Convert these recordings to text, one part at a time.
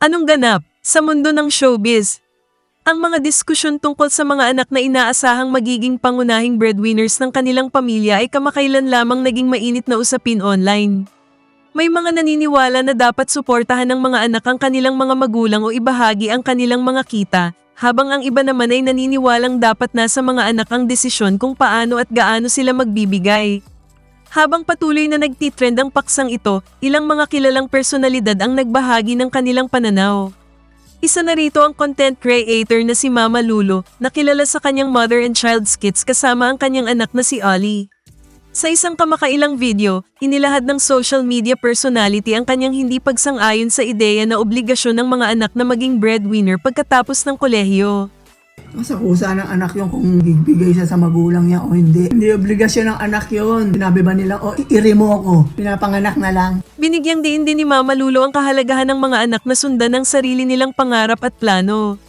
Anong ganap sa mundo ng showbiz? Ang mga diskusyon tungkol sa mga anak na inaasahang magiging pangunahing breadwinners ng kanilang pamilya ay kamakailan lamang naging mainit na usapin online. May mga naniniwala na dapat suportahan ng mga anak ang kanilang mga magulang o ibahagi ang kanilang mga kita, habang ang iba naman ay naniniwalang dapat nasa mga anak ang desisyon kung paano at gaano sila magbibigay. Habang patuloy na nagtitrend ang paksang ito, ilang mga kilalang personalidad ang nagbahagi ng kanilang pananaw. Isa na rito ang content creator na si Mama Lulo, na kilala sa kanyang mother and child skits kasama ang kanyang anak na si Ollie. Sa isang kamakailang video, inilahad ng social media personality ang kanyang hindi pagsang-ayon sa ideya na obligasyon ng mga anak na maging breadwinner pagkatapos ng kolehiyo. Sa kusa ng anak yun kung bibigay siya sa magulang niya o hindi. Hindi obligasyon ng anak yun. Sinabi ba nila, o iri mo ako, pinapanganak na lang. Binigyang diin din ni Mama Lulo ang kahalagahan ng mga anak na sundan ang sarili nilang pangarap at plano.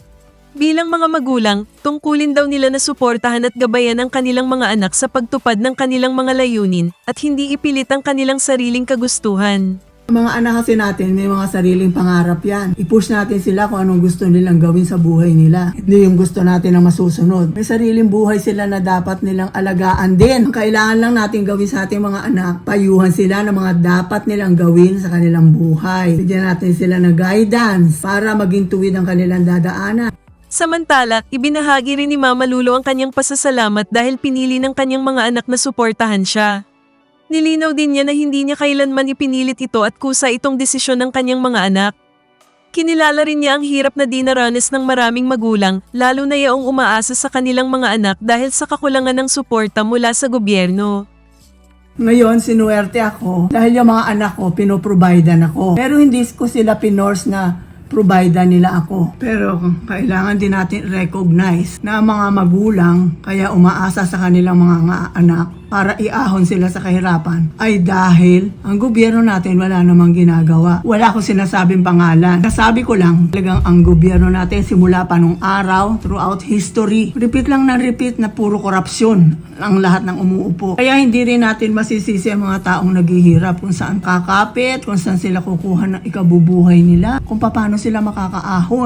Bilang mga magulang, tungkulin daw nila na suportahan at gabayan ang kanilang mga anak sa pagtupad ng kanilang mga layunin at hindi ipilit ang kanilang sariling kagustuhan. Ang mga anak kasi natin, may mga sariling pangarap yan. I-push natin sila kung anong gusto nilang gawin sa buhay nila. Hindi yung gusto natin na masusunod. May sariling buhay sila na dapat nilang alagaan din. Ang kailangan lang natin gawin sa ating mga anak, payuhan sila ng mga dapat nilang gawin sa kanilang buhay. Bigyan natin sila ng guidance para maging tuwid ang kanilang dadaanan. Samantala, ibinahagi rin ni Mama Lulo ang kanyang pasasalamat dahil pinili ng kanyang mga anak na suportahan siya. Nilinaw din niya na hindi niya kailanman ipinilit ito at kusa itong desisyon ng kanyang mga anak. Kinilala rin niya ang hirap na dinaranas ng maraming magulang, lalo na yaong umaasa sa kanilang mga anak dahil sa kakulangan ng suporta mula sa gobyerno. Ngayon, sinuwerte ako dahil yung mga anak ko, pinoprovidean ako. Pero hindi ko sila pinors na provider nila ako. Pero kailangan din natin recognize na mga magulang kaya umaasa sa kanilang mga anak para iahon sila sa kahirapan ay dahil ang gobyerno natin wala namang ginagawa. Wala akong sinasabing pangalan. Nasabi ko lang, talagang ang gobyerno natin simula pa nung araw, throughout history, repeat lang na repeat na puro korupsyon ang lahat ng umuupo. Kaya hindi rin natin masisisi ang mga taong naghihirap kung saan kakapit, kung saan sila kukuha ng ikabubuhay nila, kung paano sila makakaahon.